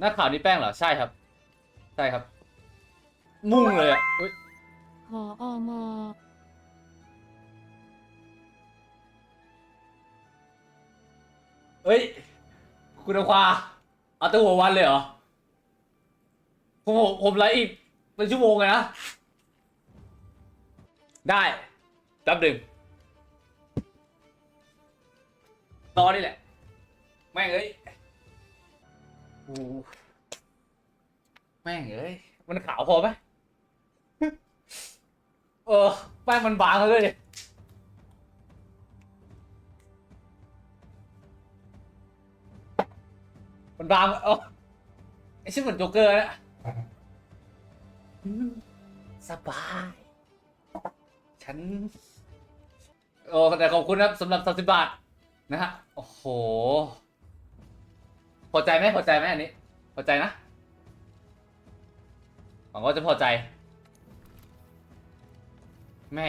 หน้าขาวนี่แป้งเหรอ ใช่ครับ ใช่ครับ มุ่งเลยอะอุ๊ยหออมอเฮ้ย คุณอควาเอาแตัวหัววันเลยเหรอผมผมผมไลฟ์อีกเป็นชั่วโมงเลยนะ ได้แป๊บหนึ่งรอนี่แหละ แม่งเอ้ย แม่งเอ้ยมันขาวพอไหมเออแป้งมันบางเลยมันบางเออไอชื่อเหมือนโจ๊กเกอร์นะอืมสบาย ฉัน โอ้แต่ขอบคุณครับสำหรับ30บาท นะฮะ โอ้โห พอใจไหมพอใจไหมอันนี้ พอใจนะหวังว่าจะพอใจ แม่